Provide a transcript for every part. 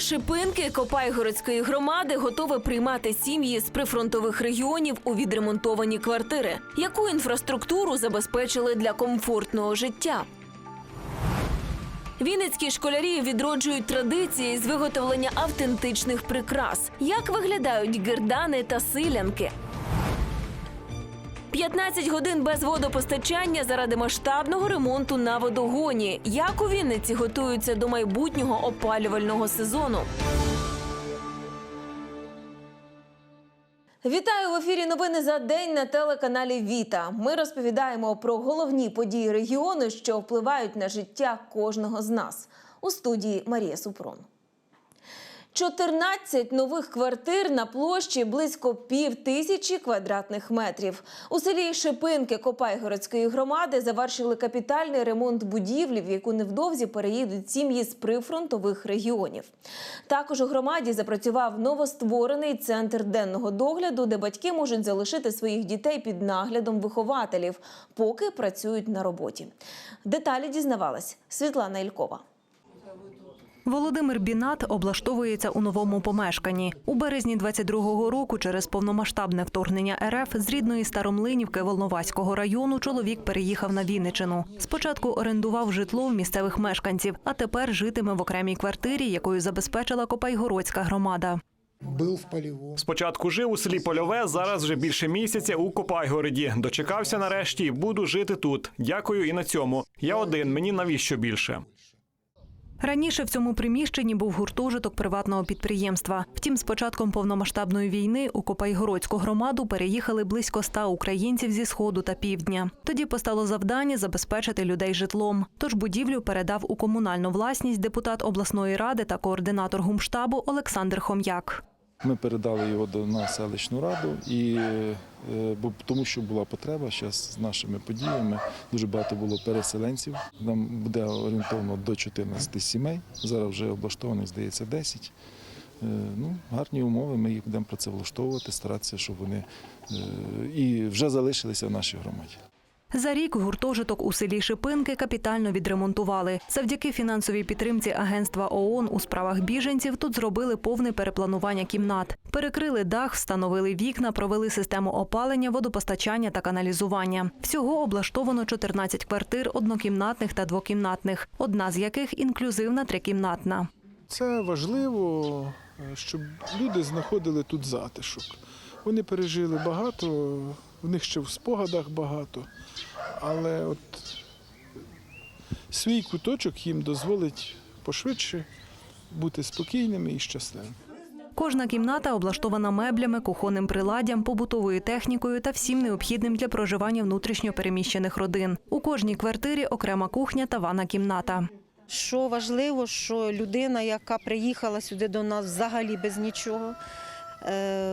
Шипинки Копайгородської громади готове приймати сім'ї з прифронтових регіонів у відремонтовані квартири. Яку інфраструктуру забезпечили для комфортного життя? Вінницькі школярі відроджують традиції з виготовлення автентичних прикрас. Як виглядають гердани та силянки? 15 годин без водопостачання заради масштабного ремонту на водогоні. Як у Вінниці готуються до майбутнього опалювального сезону? Вітаю в ефірі. Новини за день на телеканалі Віта. Ми розповідаємо про головні події регіону, що впливають на життя кожного з нас. У студії Марія Супрон. 14 нових квартир на площі близько пів тисячі квадратних метрів. У селі Шипинки Копайгородської громади завершили капітальний ремонт будівлі, в яку невдовзі переїдуть сім'ї з прифронтових регіонів. Також у громаді запрацював новостворений центр денного догляду, де батьки можуть залишити своїх дітей під наглядом вихователів, поки працюють на роботі. Деталі дізнавалась Світлана Ількова. Володимир Бінат облаштовується у новому помешканні. У березні 22-го року через повномасштабне вторгнення РФ з рідної Старомлинівки Волноваського району чоловік переїхав на Вінничину. Спочатку орендував житло в місцевих мешканців, а тепер житиме в окремій квартирі, якою забезпечила Копайгородська громада. Спочатку жив у селі Польове, зараз вже більше місяця у Копайгороді. Дочекався нарешті і буду жити тут. Дякую і на цьому. Я один, мені навіщо більше. Раніше в цьому приміщенні був гуртожиток приватного підприємства. Втім, з початком повномасштабної війни у Копайгородську громаду переїхали близько ста українців зі сходу та півдня. Тоді постало завдання забезпечити людей житлом. Тож будівлю передав у комунальну власність депутат обласної ради та координатор гумштабу Олександр Хом'як. Ми передали його до на селищну раду, і е, бо тому, що була потреба зараз з нашими подіями. Дуже багато було переселенців. Нам буде орієнтовно до 14 сімей. Зараз вже облаштованих, здається, 10. Е, Ну, гарні умови. Ми їх будемо працевлаштовувати, старатися, щоб вони е, і вже залишилися в нашій громаді. За рік гуртожиток у селі Шипинки капітально відремонтували. Завдяки фінансовій підтримці агентства ООН у справах біженців тут зробили повне перепланування кімнат. Перекрили дах, встановили вікна, провели систему опалення, водопостачання та каналізування. Всього облаштовано 14 квартир однокімнатних та двокімнатних, одна з яких інклюзивна трикімнатна. Це важливо, е, щоб люди знаходили тут затишок. Вони пережили багато, в них ще в спогадах багато, але от свій куточок їм дозволить пошвидше бути спокійними і щасливими. Кожна кімната облаштована меблями, кухонним приладдям, побутовою технікою та всім необхідним для проживання внутрішньо переміщених родин. У кожній квартирі окрема кухня та ванна кімната. Що важливо, що людина, яка приїхала сюди до нас взагалі без нічого,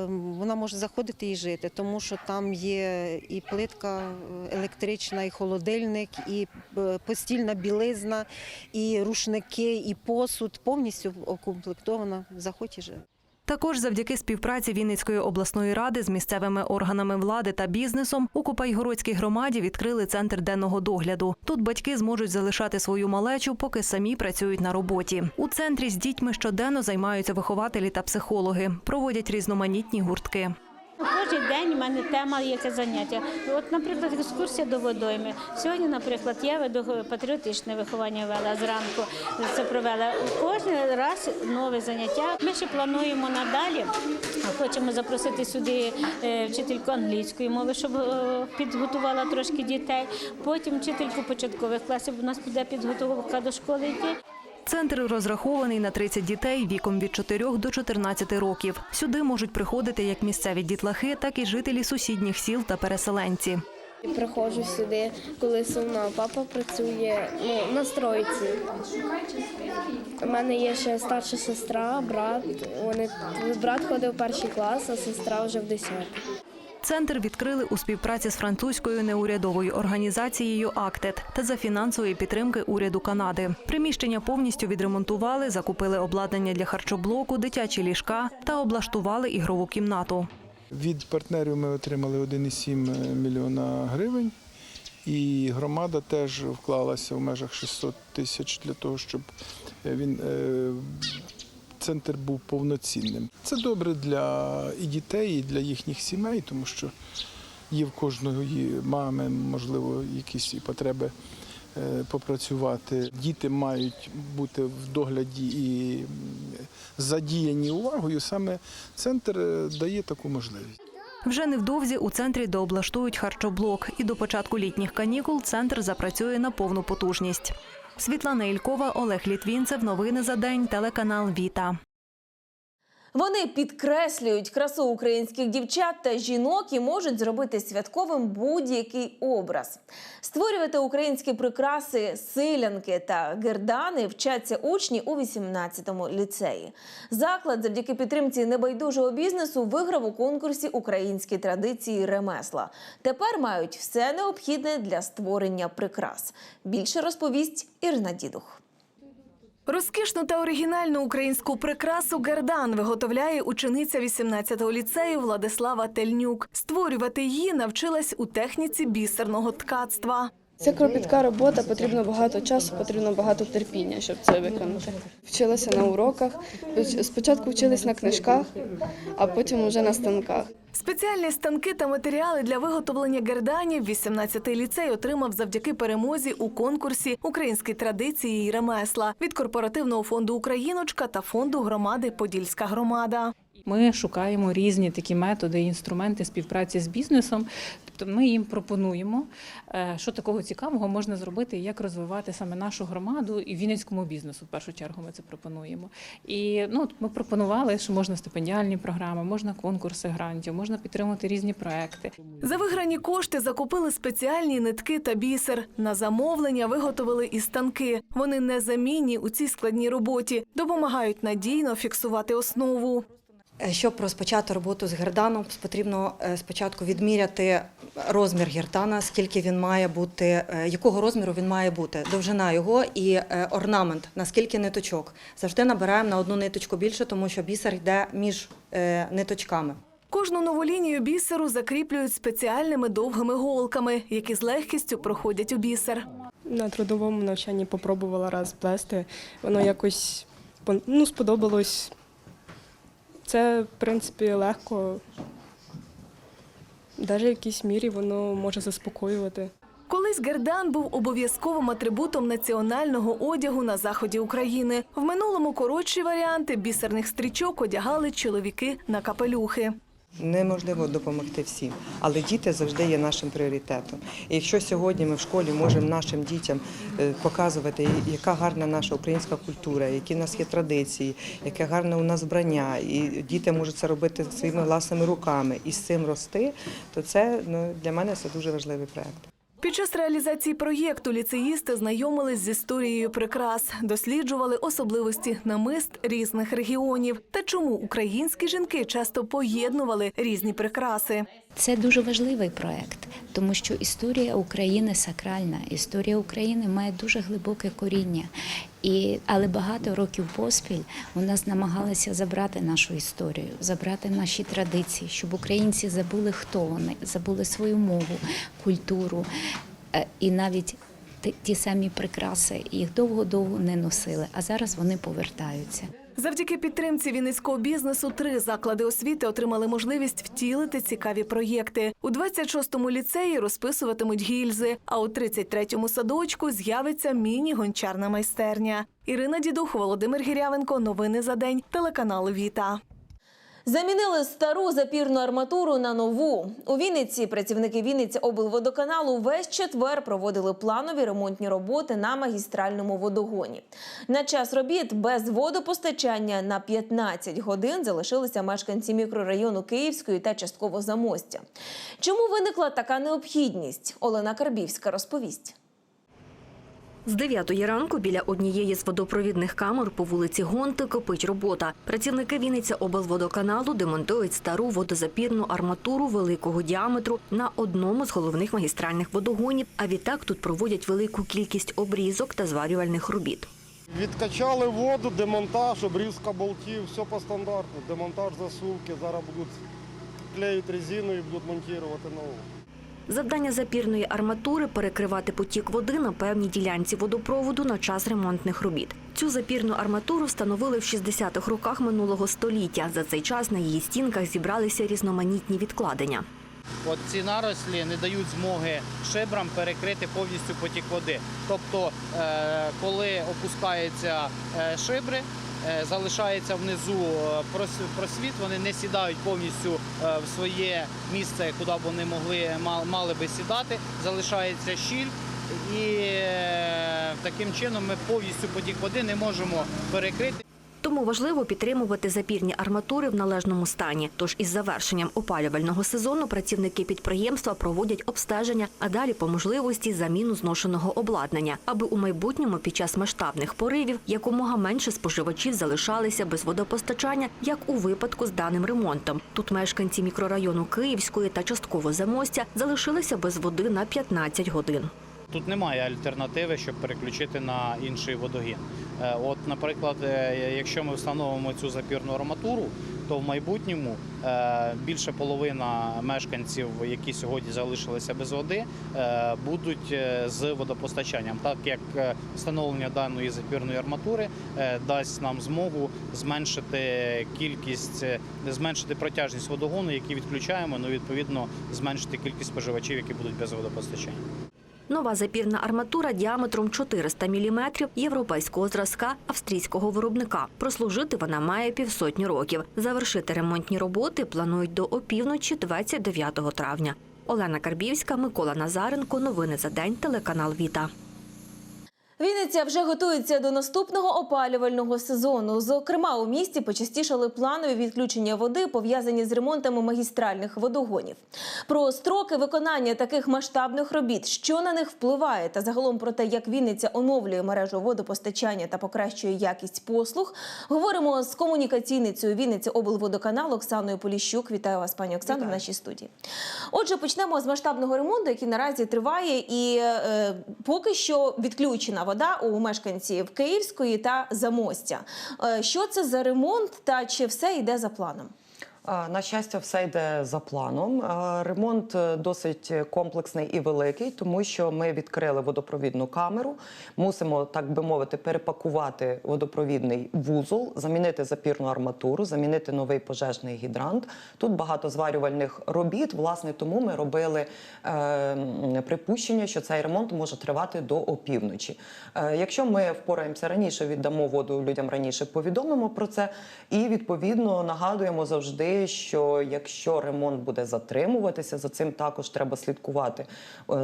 вона може заходити і жити, тому що там є і плитка е, електрична, і холодильник, і е, постільна білизна, і рушники, і посуд. Повністю укомплектована. Заходь і живе. Також завдяки співпраці Вінницької обласної ради з місцевими органами влади та бізнесом у Купайгородській громаді відкрили центр денного догляду. Тут батьки зможуть залишати свою малечу, поки самі працюють на роботі. У центрі з дітьми щоденно займаються вихователі та психологи, проводять різноманітні гуртки. Кожен день у мене тема яке заняття. От, наприклад, екскурсія до водойми. Сьогодні, наприклад, я веду патріотичне виховання вела зранку. Це провела кожен раз нове заняття. Ми ще плануємо надалі. Хочемо запросити сюди е, вчительку англійської мови, щоб е, підготувала трошки дітей. Потім вчительку початкових класів. У нас буде підготовка до школи йти. Центр розрахований на 30 дітей віком від 4 до 14 років. Сюди можуть приходити як місцеві дітлахи, так і жителі сусідніх сіл та переселенці. Приходжу сюди, коли сумно. Папа працює ну, на стройці. У мене є ще старша сестра, брат. Вони брат ходив в перший клас, а сестра вже в десятий. Центр відкрили у співпраці з французькою неурядовою організацією «Актет» та за фінансової підтримки уряду Канади. Приміщення повністю відремонтували, закупили обладнання для харчоблоку, дитячі ліжка та облаштували ігрову кімнату. Від партнерів ми отримали 1,7 мільйона гривень. І громада теж вклалася в межах 600 тисяч для того, щоб він е, центр був повноцінним. Це добре для і дітей, і для їхніх сімей, тому що є в кожної мами, можливо, якісь потреби е, попрацювати. Діти мають бути в догляді і задіяні увагою. Саме центр е, дає таку можливість. Вже невдовзі у центрі дооблаштують харчоблок, і до початку літніх канікул центр запрацює на повну потужність. Світлана Ількова, Олег Літвінцев. Новини за день. Телеканал Віта. Вони підкреслюють красу українських дівчат та жінок і можуть зробити святковим будь-який образ. Створювати українські прикраси, силянки та гердани вчаться учні у 18-му ліцеї. Заклад завдяки підтримці небайдужого бізнесу виграв у конкурсі Українські традиції ремесла. Тепер мають все необхідне для створення прикрас. Більше розповість Ірина Дідух. Розкішну та оригінальну українську прикрасу гердан виготовляє учениця 18-го ліцею Владислава Тельнюк. Створювати її навчилась у техніці бісерного ткацтва. Це кропітка робота, потрібно багато часу, потрібно багато терпіння, щоб це виконати. Вчилася на уроках. Спочатку вчилась на книжках, а потім вже на станках. Спеціальні станки та матеріали для виготовлення герданів 18-й ліцей отримав завдяки перемозі у конкурсі Українські традиції і ремесла від корпоративного фонду Україночка та фонду громади Подільська громада. Ми шукаємо різні такі методи, інструменти співпраці з бізнесом. Тобто ми їм пропонуємо, е, що такого цікавого можна зробити, і як розвивати саме нашу громаду і вінницькому бізнесу. В першу чергу ми це пропонуємо. І ну, ми пропонували, що можна стипендіальні програми, можна конкурси грантів, можна підтримувати різні проекти. За виграні кошти закупили спеціальні нитки та бісер. На замовлення виготовили і станки. Вони незамінні у цій складній роботі, допомагають надійно фіксувати основу. Е, Щоб розпочати роботу з герданом, потрібно е, спочатку відміряти розмір гердана, скільки він має бути, е, якого розміру він має бути, довжина його і орнамент, наскільки ниточок. Завжди набираємо на одну ниточку більше, тому що бісер йде між ниточками. Кожну нову лінію бісеру закріплюють спеціальними довгими голками, які з легкістю проходять у бісер. На трудовому навчанні попробувала раз плести. Воно якось ну, сподобалось. Це, в принципі, легко. Навіть в якійсь мірі воно може заспокоювати. Колись гердан був обов'язковим атрибутом національного одягу на заході України. В минулому коротші варіанти бісерних стрічок одягали чоловіки на капелюхи. Неможливо допомогти всім, але діти завжди є нашим пріоритетом. І якщо сьогодні ми в школі можемо нашим дітям е, показувати, яка гарна наша українська культура, які в нас є традиції, яке гарне у нас вбрання, і діти можуть це робити своїми власними руками і з цим рости, то це ну, для мене це дуже важливий проект. Під час реалізації проєкту ліцеїсти знайомились з історією прикрас, досліджували особливості намист різних регіонів та чому українські жінки часто поєднували різні прикраси. Це дуже важливий проект, тому що історія України сакральна, історія України має дуже глибоке коріння. І, але багато років поспіль у нас намагалися забрати нашу історію, забрати наші традиції, щоб українці забули, хто вони, забули свою мову, культуру Е, і навіть ті- ті самі прикраси їх довго-довго не носили, а зараз вони повертаються. Завдяки підтримці вінницького бізнесу три заклади освіти отримали можливість втілити цікаві проєкти. У 26-му ліцеї розписуватимуть гільзи, а у 33-му садочку з'явиться міні-гончарна майстерня. Ірина Дідух, Володимир Гірявенко. Новини за день. Телеканал Віта. Замінили стару запірну арматуру на нову. У Вінниці працівники Вінниці облводоканалу весь четвер проводили планові ремонтні роботи на магістральному водогоні. На час робіт без водопостачання на 15 годин залишилися мешканці мікрорайону Київської та частково Замостя. Чому виникла така необхідність? Олена Карбівська розповість. З 9 ранку біля однієї з водопровідних камер по вулиці Гонти кипить робота. Працівники Вінниця облводоканалу демонтують стару водозапірну арматуру великого діаметру на одному з головних магістральних водогонів. А відтак тут проводять велику кількість обрізок та зварювальних робіт. Відкачали воду, демонтаж, обрізка болтів, все по стандарту. Демонтаж засувки, зараз будуть клеїти резину і будуть монтувати нову. Завдання запірної арматури перекривати потік води на певній ділянці водопроводу на час ремонтних робіт. Цю запірну арматуру встановили в 60-х роках минулого століття. За цей час на її стінках зібралися різноманітні відкладення. От ці нарослі не дають змоги шибрам перекрити повністю потік води. Тобто, е, коли опускаються е, шибри, залишається внизу е, просвіт, вони не сідають повністю е, в своє місце, куди б вони могли ма- мали би сідати. Залишається щіль. І е, таким чином ми повністю потік води не можемо перекрити. Тому важливо підтримувати запірні арматури в належному стані. Тож із завершенням опалювального сезону працівники підприємства проводять обстеження, а далі по можливості заміну зношеного обладнання, аби у майбутньому під час масштабних поривів якомога менше споживачів залишалися без водопостачання, як у випадку з даним ремонтом. Тут мешканці мікрорайону Київської та частково Замостя залишилися без води на 15 годин. Тут немає альтернативи, щоб переключити на інший водогін. Е, От, наприклад, е, якщо ми встановимо цю запірну арматуру, то в майбутньому е, більше половина мешканців, які сьогодні залишилися без води, будуть з водопостачанням, так як встановлення даної запірної арматури дасть нам змогу зменшити кількість, зменшити протяжність водогону, який відключаємо, ну відповідно зменшити кількість споживачів, які будуть без водопостачання. Нова запірна арматура діаметром 400 мм європейського зразка австрійського виробника. Прослужити вона має півсотні років. Завершити ремонтні роботи планують до опівночі 29 травня. Олена Карбівська, Микола Назаренко. Новини за день. Телеканал Віта. Вінниця вже готується до наступного опалювального сезону. Зокрема, у місті почастішали планові відключення води, пов'язані з ремонтами магістральних водогонів. Про строки виконання таких масштабних робіт, що на них впливає, та загалом про те, як Вінниця оновлює мережу водопостачання та покращує якість послуг, говоримо з комунікаційницею Вінниці облводоканалу Оксаною Поліщук. Вітаю вас, пані Оксано, в нашій студії. Отже, почнемо з масштабного ремонту, який наразі триває, і е, поки що відключена вода у мешканців Київської та Замостя. Е, що це за ремонт та чи все йде за планом? На щастя, все йде за планом. Ремонт е, досить комплексний і великий, тому що ми відкрили водопровідну камеру. Мусимо, так би мовити, перепакувати водопровідний вузол, замінити запірну арматуру, замінити новий пожежний гідрант. Тут багато зварювальних робіт. Власне, тому ми робили е, припущення, що цей ремонт може тривати до опівночі. Е, якщо ми впораємося раніше, віддамо воду людям раніше, повідомимо про це і відповідно нагадуємо завжди, що якщо ремонт буде затримуватися, за цим також треба слідкувати е,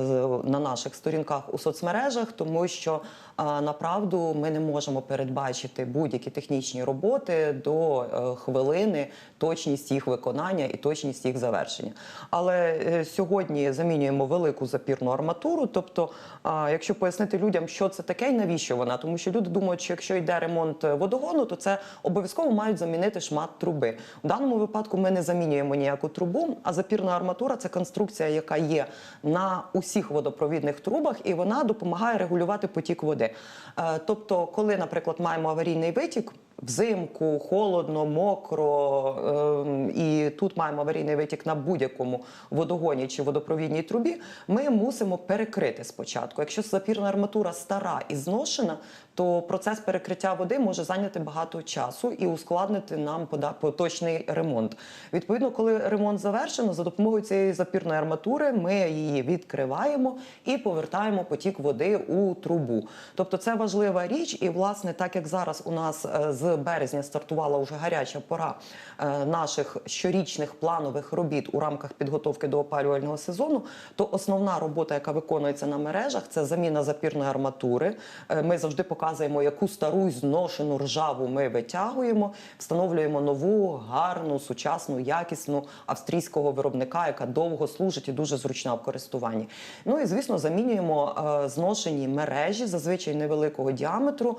на наших сторінках у соцмережах, тому що направду ми не можемо передбачити будь-які технічні роботи до е, хвилини, точність їх виконання і точність їх завершення. Але е, сьогодні замінюємо велику запірну арматуру. Тобто, якщо пояснити людям, що це таке і навіщо вона, тому що люди думають, що якщо йде ремонт водогону, то це обов'язково мають замінити шмат труби. У даному випадку ми не замінюємо ніяку трубу, а запірна арматура це конструкція, яка є на усіх водопровідних трубах, і вона допомагає регулювати потік води. Е, Тобто, коли, наприклад, маємо аварійний витік. Взимку холодно, мокро, ем, і тут маємо аварійний витік на будь-якому водогоні чи водопровідній трубі. Ми мусимо перекрити спочатку. Якщо запірна арматура стара і зношена, то процес перекриття води може зайняти багато часу і ускладнити нам поточний ремонт. Відповідно, коли ремонт завершено, за допомогою цієї запірної арматури ми її відкриваємо і повертаємо потік води у трубу. Тобто це важлива річ, і власне, так як зараз у нас е, з березня стартувала вже гаряча пора е, наших щорічних планових робіт у рамках підготовки до опалювального сезону, то основна робота, яка виконується на мережах, це заміна запірної арматури. Е, Ми завжди показуємо, яку стару й зношену ржаву ми витягуємо, встановлюємо нову, гарну, сучасну, якісну австрійського виробника, яка довго служить і дуже зручна в користуванні. Ну і звісно, замінюємо е, зношені мережі, зазвичай невеликого діаметру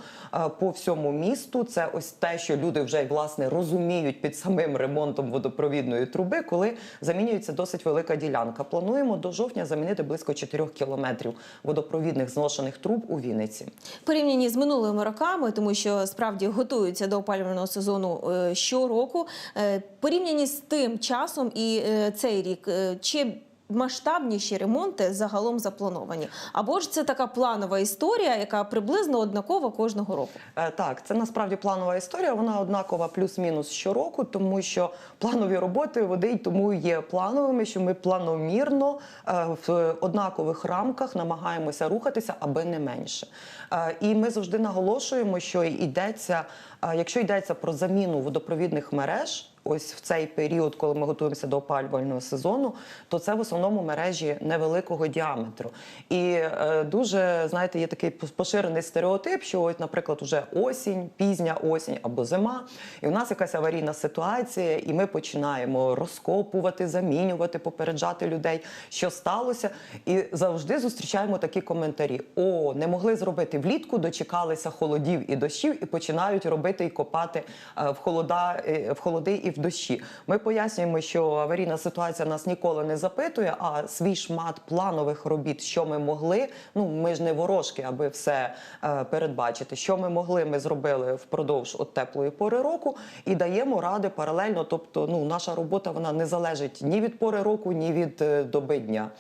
по всьому місту. Це ось те, що люди вже власне розуміють під самим ремонтом водопровідної труби, коли замінюється досить велика ділянка. Плануємо до жовтня замінити близько 4 кілометрів водопровідних зношених труб у Вінниці. Порівняні з минулими роками, тому що справді готуються до опалювального сезону е, щороку. е, Порівняні з тим часом і е, цей рік, чи наймасштабніші ремонти загалом заплановані? Або ж це така планова історія, яка приблизно однакова кожного року? Е, Так, це насправді планова історія. Вона однакова плюс-мінус щороку, тому що планові роботи води й тому є плановими, що ми планомірно е, в однакових рамках намагаємося рухатися, аби не менше. Е, І ми завжди наголошуємо, що йдеться, е, якщо йдеться про заміну водопровідних мереж. Ось в цей період, коли ми готуємося до опалювального сезону, то це в основному мережі невеликого діаметру. І е, дуже знаєте, є такий поширений стереотип, що, от, наприклад, уже осінь, пізня осінь або зима, і у нас якась аварійна ситуація, і ми починаємо розкопувати, замінювати, попереджати людей, що сталося. І завжди зустрічаємо такі коментарі: о, не могли зробити влітку, дочекалися холодів і дощів, і починають робити і копати е, в холода, е, в холоди і в дощі. Ми пояснюємо, що аварійна ситуація нас ніколи не запитує, а свій шмат планових робіт, що ми могли. Ну ми ж не ворожки, аби все е, передбачити. Що ми могли, ми зробили впродовж от теплої пори року і даємо ради паралельно. Тобто, ну наша робота вона не залежить ні від пори року, ні від доби дня.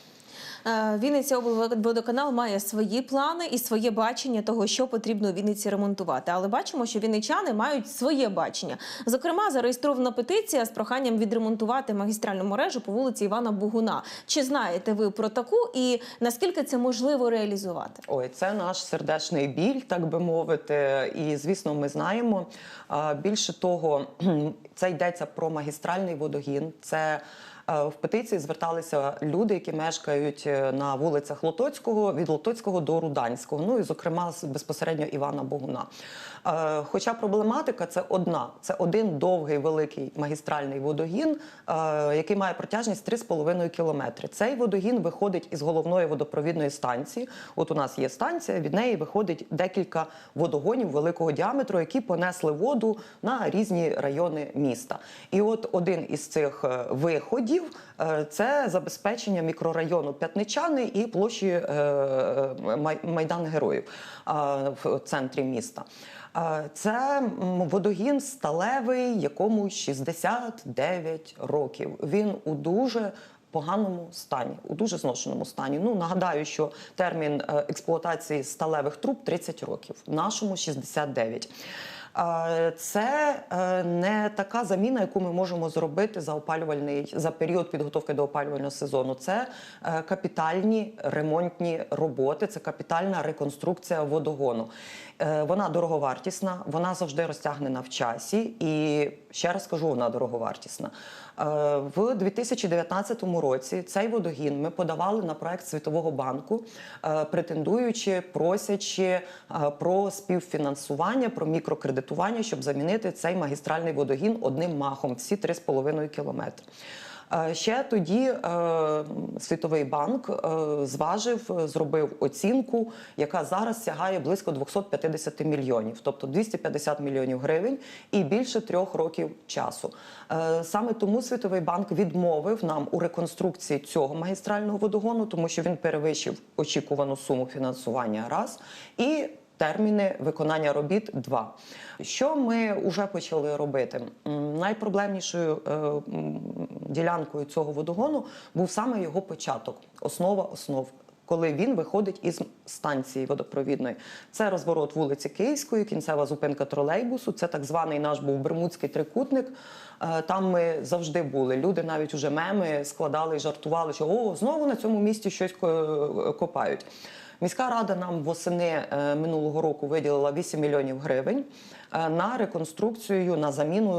Е, Вінниця облводоканал має свої плани і своє бачення того, що потрібно у Вінниці ремонтувати. Але бачимо, що вінничани мають своє бачення. Зокрема, зареєстрована петиція з проханням відремонтувати магістральну мережу по вулиці Івана Бугуна. Чи знаєте ви про таку і наскільки це можливо реалізувати? Ой, це наш сердечний біль, так би мовити. І звісно, ми знаємо. Більше того, це йдеться про магістральний водогін. Це е, в петиції зверталися люди, які мешкають е, на вулицях Лотоцького від Лотоцького до Руданського. Ну і зокрема безпосередньо Івана Богуна. Е, Хоча проблематика це одна: це один довгий великий магістральний водогін, е, який має протяжність 3,5 кілометри. Цей водогін виходить із головної водопровідної станції. От у нас є станція, від неї виходить декілька водогонів великого діаметру, які понесли воду на різні райони міста. І от один із цих е, виходів це забезпечення мікрорайону П'ятничани і площі Май- Майдан Героїв в центрі міста. Це водогін сталевий, якому 69 років. Він у дуже поганому стані, у дуже зношеному стані. Ну нагадаю, що термін е, експлуатації сталевих труб 30 років, нашому 69. Е, Це е, не така заміна, яку ми можемо зробити за опалювальний за період підготовки до опалювального сезону. Це е, капітальні ремонтні роботи, це капітальна реконструкція водогону. Е, Вона дороговартісна, вона завжди розтягнена в часі, і ще раз кажу, вона дороговартісна. Е, В 2019 році цей водогін ми подавали на проект Світового банку, е, претендуючи, просячи про співфінансування, про мікрокредитування, щоб замінити цей магістральний водогін одним махом, всі 3,5 кілометри. Ще тоді е, Світовий банк е, зважив, зробив оцінку, яка зараз сягає близько 250 мільйонів, тобто 250 мільйонів гривень і більше трьох років часу. Е, Саме тому Світовий банк відмовив нам у реконструкції цього магістрального водогону, тому що він перевищив очікувану суму фінансування раз і терміни виконання робіт два. Що ми вже почали робити? Найпроблемнішою е, ділянкою цього водогону був саме його початок, основа основ. Коли він виходить із станції водопровідної, це розворот вулиці Київської, кінцева зупинка тролейбусу. Це так званий наш був Бермудський трикутник. Е, Там ми завжди були. Люди навіть уже меми складали жартували, що о, знову на цьому місці щось копають. Міська рада нам восени е, минулого року виділила 8 мільйонів гривень на реконструкцію, на заміну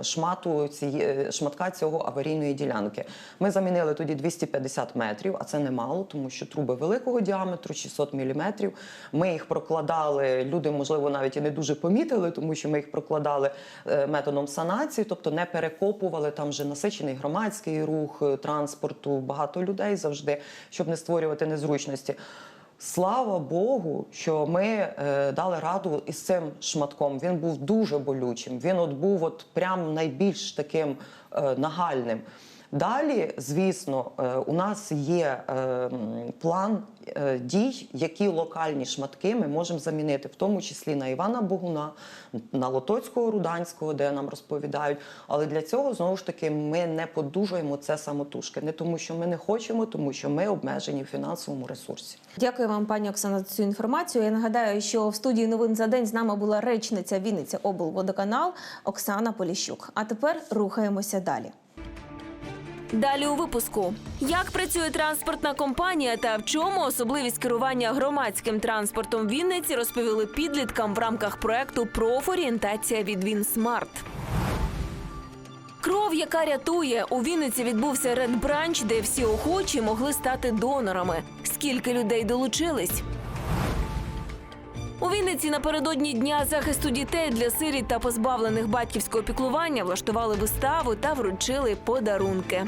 е, шмату цієї шматка цього аварійної ділянки. Ми замінили тоді 250 метрів, а це немало, тому що труби великого діаметру, 600 міліметрів. Ми їх прокладали. Люди, можливо, навіть і не дуже помітили, тому що ми їх прокладали е, методом санації, тобто не перекопували там вже насичений громадський рух е, транспорту, багато людей завжди, щоб не створювати незручності. Слава Богу, що ми е, дали раду із цим шматком. Він був дуже болючим. Він от був от прям найбільш таким е, нагальним. Далі, звісно, е, у нас є е, план е, дій, які локальні шматки ми можемо замінити, в тому числі на Івана Богуна, на Лотоцького Руданського, де нам розповідають. Але для цього знову ж таки ми не подужуємо це самотужки. Не тому, що ми не хочемо, тому що ми обмежені в фінансовому ресурсі. Дякую вам, пані Оксана, за цю інформацію. Я нагадаю, що в студії новин за день з нами була речниця Вінниця облводоканал Оксана Поліщук. А тепер рухаємося далі. Далі у випуску: як працює транспортна компанія та в чому особливість керування громадським транспортом Вінниці розповіли підліткам в рамках проекту Профорієнтація від Вінсмарт. Кров, яка рятує, у Вінниці відбувся Branch, де всі охочі могли стати донорами. Скільки людей долучились? У Вінниці напередодні дня захисту дітей для сиріт та позбавлених батьківського піклування влаштували виставу та вручили подарунки.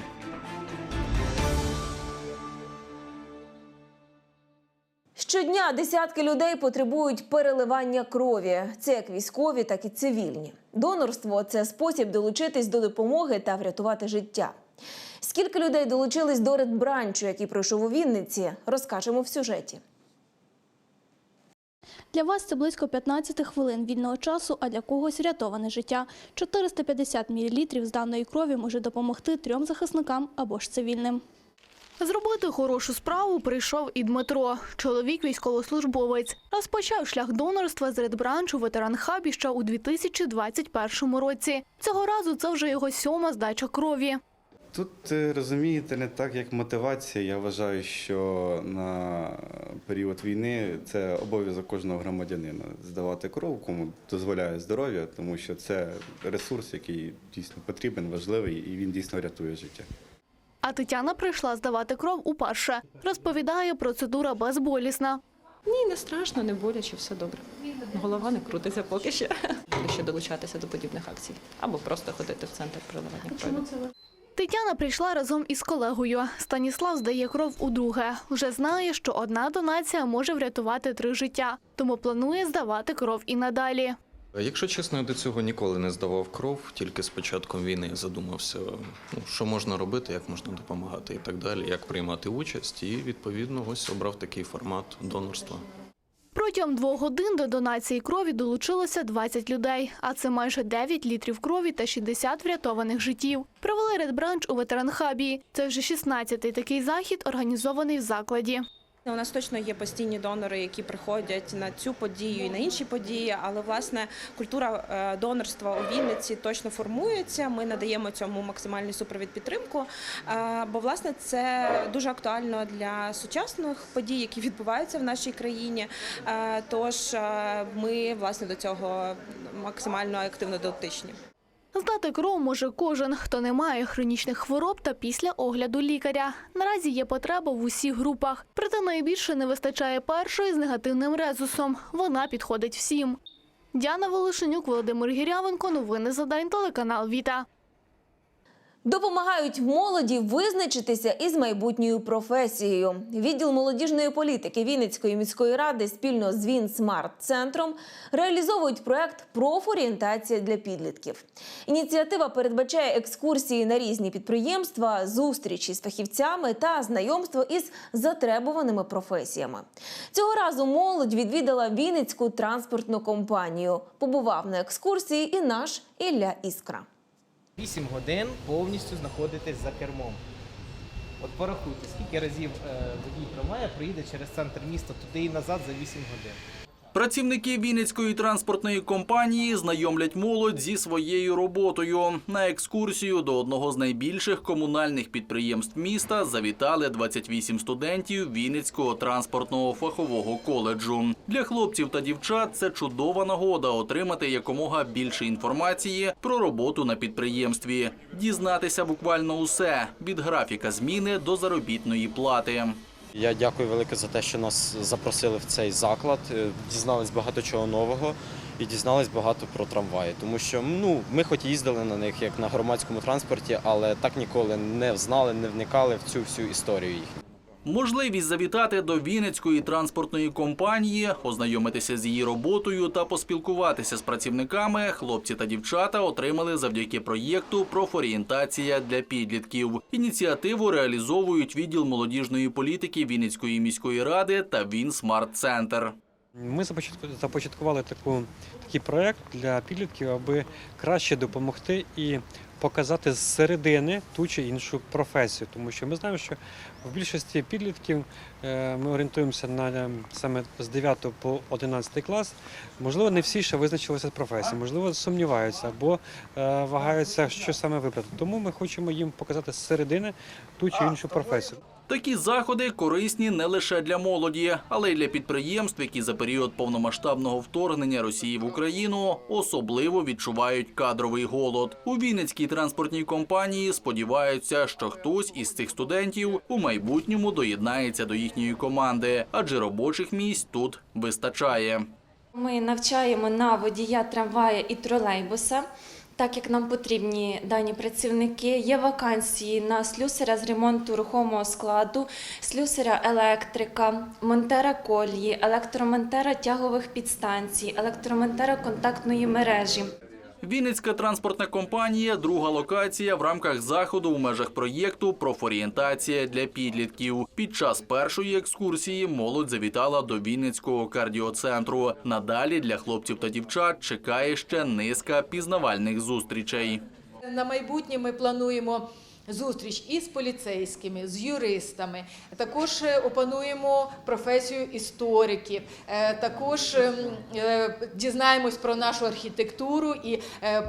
Щодня десятки людей потребують переливання крові. Це як військові, так і цивільні. Донорство це спосіб долучитись до допомоги та врятувати життя. Скільки людей долучились до редбранчу, який пройшов у Вінниці, розкажемо в сюжеті. Для вас це близько 15 хвилин вільного часу, а для когось рятоване життя. 450 мл з даної крові може допомогти трьом захисникам або ж цивільним. Зробити хорошу справу прийшов і Дмитро. Чоловік військовослужбовець. Розпочав шлях донорства з редбранчу ветеран хабі ще у 2021 році. Цього разу це вже його сьома здача крові. Тут е, розумієте, не так як мотивація. Я вважаю, що на період війни це обов'язок кожного громадянина здавати кров, кому дозволяє здоров'я, тому що це ресурс, який дійсно потрібен, важливий і він дійсно рятує життя. А Тетяна прийшла здавати кров уперше. Розповідає, процедура безболісна. Ні, не страшно, не боляче, все добре. Голова не крутиться поки що. Ще долучатися до подібних акцій. Або просто ходити в центр переливання крові. Тетяна прийшла разом із колегою. Станіслав здає кров удруге. Вже знає, що одна донація може врятувати три життя, тому планує здавати кров і надалі. Якщо чесно, я до цього ніколи не здавав кров, тільки з початком війни я задумався, ну, що можна робити, як можна допомагати і так далі, як приймати участь, і відповідно ось обрав такий формат донорства. Протягом двох годин до донації крові долучилося 20 людей, а це майже 9 літрів крові та 60 врятованих життів. Провели редбранч у ветеранхабі. Це вже 16-й такий захід, організований в закладі. У нас точно є постійні донори, які приходять на цю подію і на інші події. Але власне культура е, донорства у Вінниці точно формується. Ми надаємо цьому максимальний супровід підтримку. е, Бо власне це дуже актуально для сучасних подій, які відбуваються в нашій країні. Е, Тож ми власне до цього максимально активно дотичні. Здати кров може кожен, хто не має хронічних хвороб та після огляду лікаря. Наразі є потреба в усіх групах. Проте найбільше не вистачає першої з негативним резусом. Вона підходить всім. Діана Волошенюк, Володимир Гірявенко. Новини за день. Телеканал Віта. Допомагають молоді визначитися із майбутньою професією. Відділ молодіжної політики Вінницької міської ради спільно з Він Смарт центром реалізовують проект Профорієнтація для підлітків. Ініціатива передбачає екскурсії на різні підприємства, зустрічі з фахівцями та знайомство із затребуваними професіями. Цього разу молодь відвідала Вінницьку транспортну компанію. Побував на екскурсії і наш Ілля Іскра. 8 годин повністю знаходитесь за кермом. От порахуйте, скільки разів е, водій трамвая проїде через центр міста туди і назад за 8 годин. Працівники Вінницької транспортної компанії знайомлять молодь зі своєю роботою. На екскурсію до одного з найбільших комунальних підприємств міста завітали 28 студентів Вінницького транспортного фахового коледжу. Для хлопців та дівчат це чудова нагода отримати якомога більше інформації про роботу на підприємстві, дізнатися буквально усе від графіка зміни до заробітної плати. Я дякую велике за те, що нас запросили в цей заклад. Е, Дізнались багато чого нового і дізнались багато про трамваї. Тому що ну, ми хоч їздили на них як на громадському транспорті, але так ніколи не знали, не вникали в цю всю історію їхню. Можливість завітати до Вінницької транспортної компанії, ознайомитися з її роботою та поспілкуватися з працівниками хлопці та дівчата отримали завдяки проєкту «Профорієнтація для підлітків». Ініціативу реалізовують відділ молодіжної політики Вінницької міської ради та Він Смарт Центр. Ми започатку- започаткували таку, такий проєкт для підлітків, аби краще допомогти і показати зсередини ту чи іншу професію. Тому що ми знаємо, що в більшості підлітків е, ми орієнтуємося на е, саме з 9 по 11 клас. Можливо, не всі ще визначилися з професією, можливо, сумніваються або е, вагаються, що саме вибрати. Тому ми хочемо їм показати з середини ту чи іншу професію. Такі заходи корисні не лише для молоді, але й для підприємств, які за період повномасштабного вторгнення Росії в Україну особливо відчувають кадровий голод. У Вінницькій транспортній компанії сподіваються, що хтось із цих студентів у майбутньому доєднається до їхньої команди, адже робочих місць тут вистачає. Ми навчаємо на водія трамвая і тролейбуса. Так як нам потрібні дані працівники, є вакансії на слюсаря з ремонту рухомого складу, слюсаря електрика, монтера колії, електромонтера тягових підстанцій, електромонтера контактної мережі. Вінницька транспортна компанія друга локація в рамках заходу у межах проєкту «Профорієнтація для підлітків. Під час першої екскурсії молодь завітала до Вінницького кардіоцентру. Надалі для хлопців та дівчат чекає ще низка пізнавальних зустрічей. На майбутнє ми плануємо зустріч із поліцейськими, з юристами. Також е, опануємо професію істориків. Е, Також ем, е, дізнаємось про нашу архітектуру і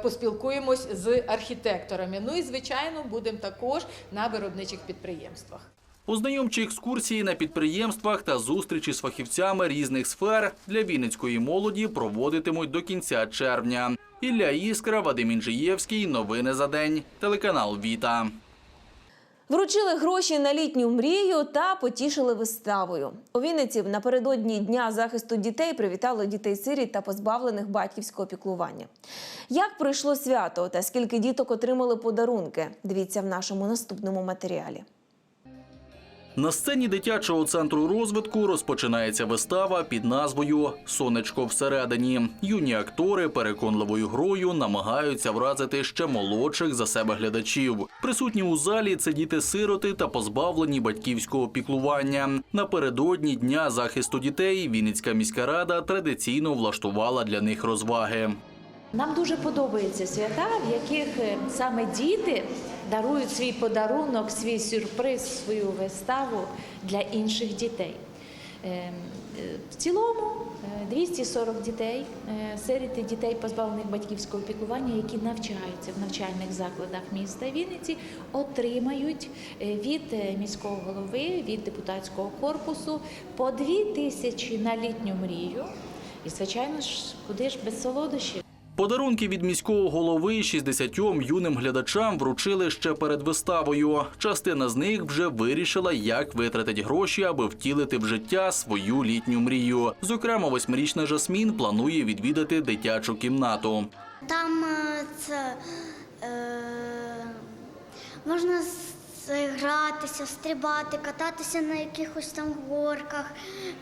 поспілкуємось з архітекторами. Ну і звичайно, будемо також на виробничих підприємствах. Ознайомчі екскурсії на підприємствах та зустрічі з фахівцями різних сфер для вінницької молоді проводитимуть до кінця червня. Ілля Іскра, Вадим Інжиєвський. Новини за день. Телеканал Віта. Вручили гроші на літню мрію та потішили виставою. У Вінниці напередодні Дня захисту дітей привітали дітей-сиріт та позбавлених батьківського піклування. Як пройшло свято та скільки діток отримали подарунки? Дивіться в нашому наступному матеріалі. На сцені дитячого центру розвитку розпочинається вистава під назвою Сонечко всередині. Юні актори переконливою грою намагаються вразити ще молодших за себе глядачів. Присутні у залі це діти-сироти та позбавлені батьківського піклування. Напередодні дня захисту дітей Вінницька міська рада традиційно влаштувала для них розваги. Нам дуже подобаються свята, в яких е, саме діти дарують свій подарунок, свій сюрприз, свою виставу для інших дітей. Е, е, В цілому е, 240 дітей, сиріти дітей, позбавлених батьківського піклування, які навчаються в навчальних закладах міста Вінниці, отримають від міського голови, від депутатського корпусу по 2 тисячі на літню мрію. І, звичайно ж, куди ж без солодощів? Подарунки від міського голови 60 юним глядачам вручили ще перед виставою. Частина з них вже вирішила, як витратить гроші, аби втілити в життя свою літню мрію. Зокрема, восьмирічна Жасмін планує відвідати дитячу кімнату. Там е, це е, можна гратися, стрибати, кататися на якихось там горках.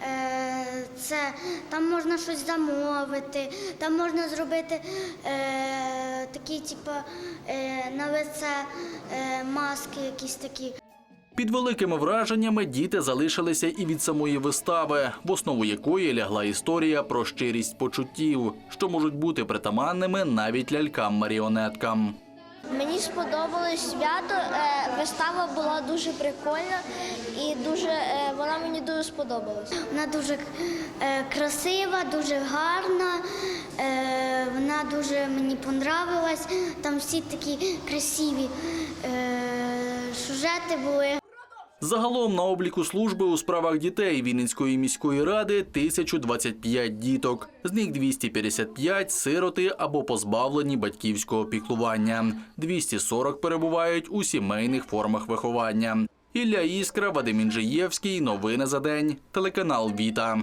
Е, це, там можна щось замовити, там можна зробити е, такі, типу, е, на лице е, маски якісь такі. Під великими враженнями діти залишилися і від самої вистави, в основу якої лягла історія про щирість почуттів, що можуть бути притаманними навіть лялькам-маріонеткам. Мені сподобалось свято. е, Вистава була дуже прикольна і дуже е, вона мені дуже сподобалась. Вона дуже е, красива, дуже гарна. Вона дуже мені понравилась. Там всі такі красиві сюжети були. Загалом на обліку служби у справах дітей Вінницької міської ради 1025 діток. З них 255 – сироти або позбавлені батьківського піклування. 240 перебувають у сімейних формах виховання. Ілля Іскра, Вадим Інжиєвський. Новини за день. Телеканал Віта.